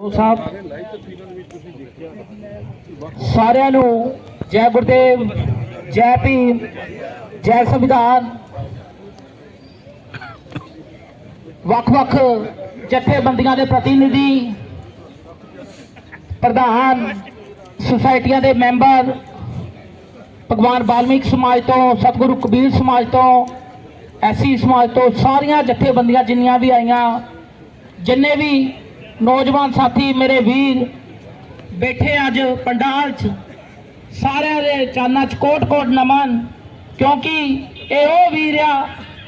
ਸਾਹਿਬ, ਸਾਰਿਆਂ ਨੂੰ ਜੈ ਗੁਰਦੇਵ, ਜੈ ਭੀਮ, ਜੈ ਸੰਵਿਧਾਨ। ਵੱਖ-ਵੱਖ ਜਥੇਬੰਦੀਆਂ ਦੇ ਪ੍ਰਤੀਨਿਧੀ, ਪ੍ਰਧਾਨ, ਸੁਸਾਇਟੀਆਂ ਦੇ ਮੈਂਬਰ, ਭਗਵਾਨ ਵਾਲਮੀਕ ਸਮਾਜ ਤੋਂ, ਸਤਿਗੁਰੂ ਕਬੀਰ ਸਮਾਜ ਤੋਂ, ਐਸੀ ਸਮਾਜ ਤੋਂ ਸਾਰੀਆਂ ਜਥੇਬੰਦੀਆਂ ਜਿੰਨੀਆਂ ਵੀ ਆਈਆਂ, ਜਿੰਨੇ ਵੀ ਨੌਜਵਾਨ ਸਾਥੀ, ਮੇਰੇ ਵੀਰ ਬੈਠੇ ਅੱਜ ਪੰਡਾਲ 'ਚ। ਸਾਰਿਆਂ ਦੇ ਚਾਨਾਂ 'ਚ ਕੋਟ-ਕੋਟ ਨਮਨ, ਕਿਉਂਕਿ ਇਹ ਉਹ ਵੀਰ ਆ,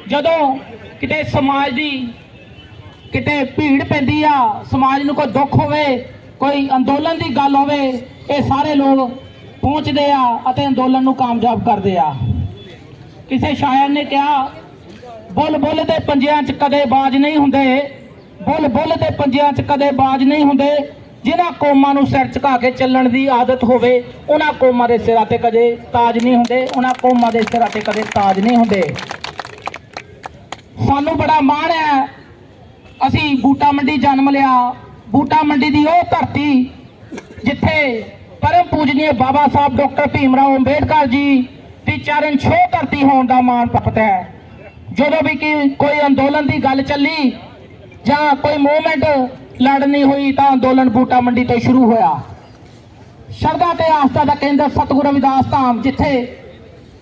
ਜਦੋਂ ਕਿਤੇ ਸਮਾਜ ਦੀ ਕਿਤੇ ਭੀੜ ਪੈਂਦੀ ਆ, ਸਮਾਜ ਨੂੰ ਕੋਈ ਦੁੱਖ ਹੋਵੇ, ਕੋਈ ਅੰਦੋਲਨ ਦੀ ਗੱਲ ਹੋਵੇ, ਇਹ ਸਾਰੇ ਲੋਕ ਪਹੁੰਚਦੇ ਆ ਅਤੇ ਅੰਦੋਲਨ ਨੂੰ ਕਾਮਯਾਬ ਕਰਦੇ ਆ। ਕਿਸੇ ਸ਼ਾਇਰ ਨੇ ਕਿਹਾ ਬੁੱਲ ਬੁੱਲ ਦੇ ਪੰਜਿਆਂ 'ਚ ਕਦੇ ਬਾਜ ਨਹੀਂ ਹੁੰਦੇ। ਬੁੱਲ ਬੁੱਲ ਦੇ ਪੰਜਿਆਂ 'ਚ ਕਦੇ ਬਾਜ ਨਹੀਂ ਹੁੰਦੇ। ਜਿਨ੍ਹਾਂ ਕੌਮਾਂ ਨੂੰ ਸਿਰ ਝੁਕਾ ਕੇ ਚੱਲਣ ਦੀ ਆਦਤ ਹੋਵੇ, ਉਹਨਾਂ ਕੌਮਾਂ ਦੇ ਸਿਰਾਂ ਤੇ ਕਦੇ ਤਾਜ ਨਹੀਂ ਹੁੰਦੇ, ਉਹਨਾਂ ਕੌਮਾਂ ਦੇ ਸਿਰਾਂ ਤੇ ਕਦੇ ਤਾਜ ਨਹੀਂ ਹੁੰਦੇ। ਸਾਨੂੰ ਬੜਾ ਮਾਣ ਹੈ, ਅਸੀਂ ਬੂਟਾ ਮੰਡੀ ਜਨਮ ਲਿਆ। ਬੂਟਾ ਮੰਡੀ ਦੀ ਉਹ ਧਰਤੀ ਜਿੱਥੇ ਪਰਮ ਪੂਜਨੀय ਬਾਬਾ ਸਾਹਿਬ ਡਾਕਟਰ ਭੀਮ ਰਾਓ ਅੰਬੇਡਕਰ ਜੀ ਦੀ ਚਰਨ ਛੋਹ ਧਰਤੀ ਹੋਣ ਦਾ ਮਾਣ ਪ੍ਰਾਪਤ ਹੈ। ਜਦੋਂ ਵੀ ਕਿ ਕੋਈ ਅੰਦੋਲਨ ਦੀ ਗੱਲ ਚੱਲੀ ਜਾਂ ਕੋਈ ਮੂਵਮੈਂਟ ਲੜਨੀ ਹੋਈ ਤਾਂ ਅੰਦੋਲਨ ਬੂਟਾ ਮੰਡੀ ਤੋਂ ਸ਼ੁਰੂ ਹੋਇਆ। ਸ਼ਰਧਾ ਤੇ ਆਸਥਾ ਦਾ ਕੇਂਦਰ ਸਤਿਗੁਰੂ ਰਵਿਦਾਸ ਧਾਮ, ਜਿੱਥੇ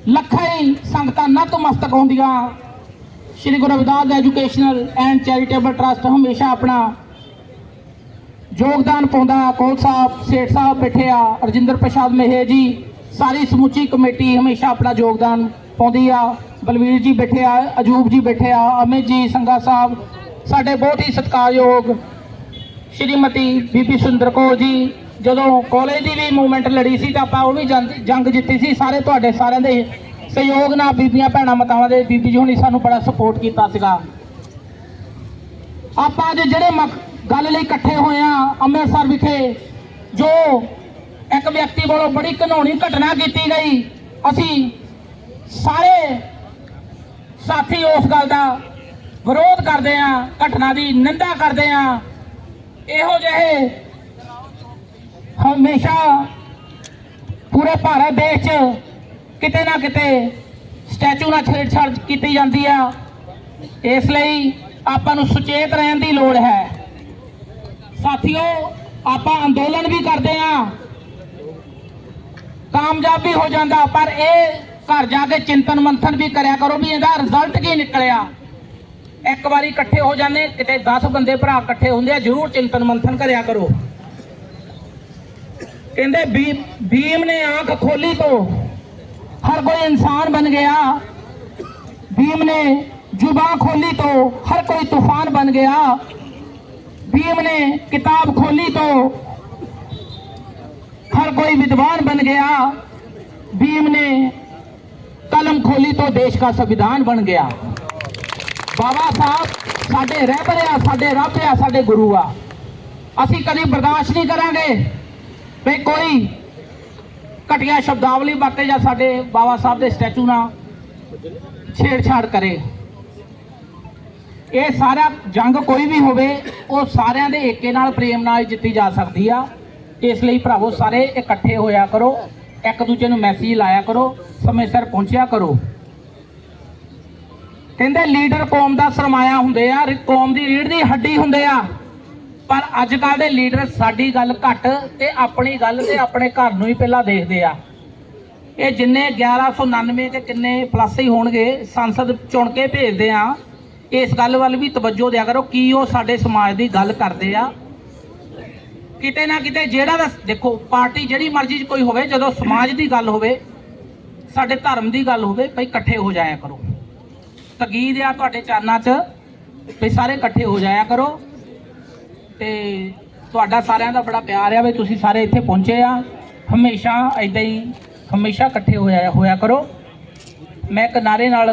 ਲੱਖਾਂ ਹੀ ਸੰਗਤਾਂ ਨਤਮਸਤਕ ਹੁੰਦੀਆਂ। Shri Guru Ravidas educational and charitable trust ਹਮੇਸ਼ਾ ਆਪਣਾ ਯੋਗਦਾਨ ਪਾਉਂਦਾ। ਕੋਲ ਸਾਹਿਬ, ਸੇਠ ਸਾਹਿਬ ਬੈਠੇ ਆ, ਰਜਿੰਦਰ ਪ੍ਰਸ਼ਾਦ ਮਹਿ ਜੀ, ਸਾਰੀ ਸਮੁੱਚੀ ਕਮੇਟੀ ਹਮੇਸ਼ਾ ਆਪਣਾ ਯੋਗਦਾਨ ਪਾਉਂਦੀ ਆ। ਬਲਵੀਰ ਜੀ ਬੈਠੇ ਆ, ਅਜੂਬ ਜੀ ਬੈਠੇ ਆ, ਅਮਿਤ ਜੀ, ਸੰਗਾ ਸਾਹਿਬ ਸਾਡੇ ਬਹੁਤ ਹੀ ਸਤਿਕਾਰਯੋਗ ਸ਼੍ਰੀਮਤੀ ਬੀਬੀ ਸੁੰਦਰ ਕੌਰ ਜੀ, ਜਦੋਂ ਕਾਲਜ ਦੀ ਵੀ ਮੂਵਮੈਂਟ ਲੜੀ ਸੀ ਤਾਂ ਆਪਾਂ ਉਹ ਵੀ ਜੰਗ ਜੰਗ ਜਿੱਤੀ ਸੀ। ਸਾਰੇ ਤੁਹਾਡੇ ਸਾਰਿਆਂ ਦੇ ਸਹਿਯੋਗ ਨਾਲ ਬੀਬੀਆਂ ਭੈਣਾਂ ਮਾਤਾਵਾਂ ਦੇ ਬੀਬੀ ਜੀ ਹੁਣੀ ਸਾਨੂੰ ਬੜਾ ਸਪੋਰਟ ਕੀਤਾ ਸੀਗਾ। ਆਪਾਂ ਅੱਜ ਜਿਹੜੇ ਮਕ- ਗੱਲ ਲਈ ਇਕੱਠੇ ਹੋਏ ਆ ਅੰਮ੍ਰਿਤਸਰ ਵਿਖੇ, ਜੋ ਇੱਕ ਵਿਅਕਤੀ ਵੱਲੋਂ ਬੜੀ ਘਿਨਾਉਣੀ ਘਟਨਾ ਕੀਤੀ ਗਈ, ਅਸੀਂ ਸਾਰੇ ਸਾਥੀ ਉਸ ਗੱਲ ਦਾ ਵਿਰੋਧ ਕਰਦੇ ਆ, ਘਟਨਾ ਦੀ ਨਿੰਦਾ ਕਰਦੇ ਆ। ਇਹੋ ਜਿਹੇ ਹਮੇਸ਼ਾ ਪੂਰੇ ਭਾਰਤ ਦੇਸ਼ 'ਚ ਕਿਤੇ ਨਾ ਕਿਤੇ ਸਟੈਚੂ ਨਾਲ ਛੇੜਛਾੜ ਕੀਤੀ ਜਾਂਦੀ ਆ। ਇਸ ਲਈ ਆਪਾਂ ਨੂੰ ਸੁਚੇਤ ਰਹਿਣ ਦੀ ਲੋੜ ਹੈ। ਸਾਥੀਓ, ਆਪਾਂ ਅੰਦੋਲਨ ਵੀ ਕਰਦੇ ਆ। ਕਾਮਯਾਬ ਵੀ ਹੋ ਜਾਂਦਾ, ਪਰ ਇਹ ਘਰ ਜਾ ਕੇ ਚਿੰਤਨ ਮੰਥਨ ਵੀ ਕਰਿਆ ਕਰੋ ਵੀ ਇਹਦਾ ਰਿਜ਼ਲਟ ਕੀ ਨਿਕਲਿਆ। ਇੱਕ ਵਾਰੀ ਇਕੱਠੇ ਹੋ ਜਾਂਦੇ, ਕਿਤੇ 10 ਬੰਦੇ ਭਰਾ ਇਕੱਠੇ ਹੁੰਦੇ ਆ, ਜਰੂਰ ਚਿੰਤਨ ਮੰਥਨ ਕਰਿਆ ਕਰੋ। ਕਹਿੰਦੇ ਭੀਮ ਨੇ ਆਖ ਖੋਲੀ ਤੋਂ ਹਰ ਕੋਈ ਇਨਸਾਨ ਬਣ ਗਿਆ। ਭੀਮ ਨੇ ਜੁਬਾਂ ਖੋਲੀ ਤੋਂ ਹਰ ਕੋਈ ਤੂਫਾਨ ਬਣ ਗਿਆ। ਭੀਮ ਨੇ ਕਿਤਾਬ ਖੋਲੀ ਤੋਂ ਹਰ ਕੋਈ ਵਿਦਵਾਨ ਬਣ ਗਿਆ। ਭੀਮ ਨੇ ਕਲਮ ਖੋਲੀ ਤੋਂ ਦੇਸ਼ ਦਾ ਸੰਵਿਧਾਨ ਬਣ ਗਿਆ। ਬਾਬਾ ਸਾਹਿਬ, ਸਾਡੇ ਰਹਿਬਰ ਆ ਸਾਡੇ ਰੱਬ ਆ, ਸਾਡੇ ਗੁਰੂ ਆ। ਅਸੀਂ ਕਦੀ ਬਰਦਾਸ਼ਤ ਨਹੀਂ ਕਰਾਂਗੇ ਵੀ ਕੋਈ ਘਟੀਆ ਸ਼ਬਦਾਵਲੀ ਵਰਤੇ ਜਾਂ ਸਾਡੇ ਬਾਬਾ ਸਾਹਿਬ ਦੇ ਸਟੈਚੂ ਨਾਲ ਛੇੜਛਾੜ ਕਰੇ। ਇਹ ਸਾਰਾ ਜੰਗ ਕੋਈ ਵੀ ਹੋਵੇ, ਉਹ ਸਾਰਿਆਂ ਦੇ ਏਕੇ ਨਾਲ, ਪ੍ਰੇਮ ਨਾਲ ਜਿੱਤੀ ਜਾ ਸਕਦੀ ਆ। ਇਸ ਲਈ ਭਰਾਵੋ, ਸਾਰੇ ਇਕੱਠੇ ਹੋਇਆ ਕਰੋ, ਇੱਕ ਦੂਜੇ ਨੂੰ ਮੈਸੇਜ ਲਾਇਆ ਕਰੋ, ਸਮੇਂ ਸਿਰ ਪਹੁੰਚਿਆ ਕਰੋ। ਕਹਿੰਦੇ ਲੀਡਰ ਕੌਮ ਦਾ ਸਰਮਾਇਆ ਹੁੰਦੇ ਆ ਕੌਮ ਦੀ ਰੀੜ ਦੀ ਹੱਡੀ ਹੁੰਦੇ ਆ। ਪਰ ਅੱਜ ਕੱਲ ਦੇ ਲੀਡਰ ਸਾਡੀ ਗੱਲ ਘੱਟ ਤੇ ਆਪਣੀ ਗੱਲ ਤੇ ਆਪਣੇ ਘਰ ਨੂੰ ਹੀ ਪਹਿਲਾਂ ਦੇਖਦੇ ਆ। ਇਹ ਜਿੰਨੇ 1199 ਤੇ ਕਿੰਨੇ ਪਲੱਸ ਹੀ ਹੋਣਗੇ, ਸੰਸਦ ਚੁਣ ਕੇ ਭੇਜਦੇ ਆ। ਇਸ ਗੱਲ ਵੱਲ ਵੀ ਤਵੱਜੋ ਦਿਆ ਕਰੋ, ਕੀ ਉਹ ਸਾਡੇ ਸਮਾਜ ਦੀ ਗੱਲ ਕਰਦੇ ਆ। ਕਿਤੇ ਨਾ ਕਿਤੇ ਜਿਹੜਾ ਦਾ ਦੇਖੋ, ਪਾਰਟੀ ਜਿਹੜੀ ਮਰਜ਼ੀ 'ਚ ਕੋਈ ਹੋਵੇ, ਜਦੋਂ ਸਮਾਜ ਦੀ ਗੱਲ ਹੋਵੇ, ਸਾਡੇ ਧਰਮ ਦੀ ਗੱਲ ਹੋਵੇ ਭਈ ਇਕੱਠੇ ਹੋ ਜਾਇਆ ਕਰੋ। ਤਕੀਦ ਆ ਤੁਹਾਡੇ ਚਰਨਾਂ 'ਚ ਵੀ ਸਾਰੇ ਇਕੱਠੇ ਹੋ ਜਾਇਆ ਕਰੋ। ਤੇ ਤੁਹਾਡਾ ਸਾਰਿਆਂ ਦਾ ਬੜਾ ਪਿਆਰ ਆ ਵੀ ਤੁਸੀਂ ਸਾਰੇ ਇੱਥੇ ਪਹੁੰਚੇ ਆ। ਹਮੇਸ਼ਾ ਐਦਾਂ ਹੀ, ਹਮੇਸ਼ਾ ਇਕੱਠੇ ਹੋਇਆ ਹੋਇਆ ਕਰੋ। ਮੈਂ ਕਿਨਾਰੇ ਨਾਲ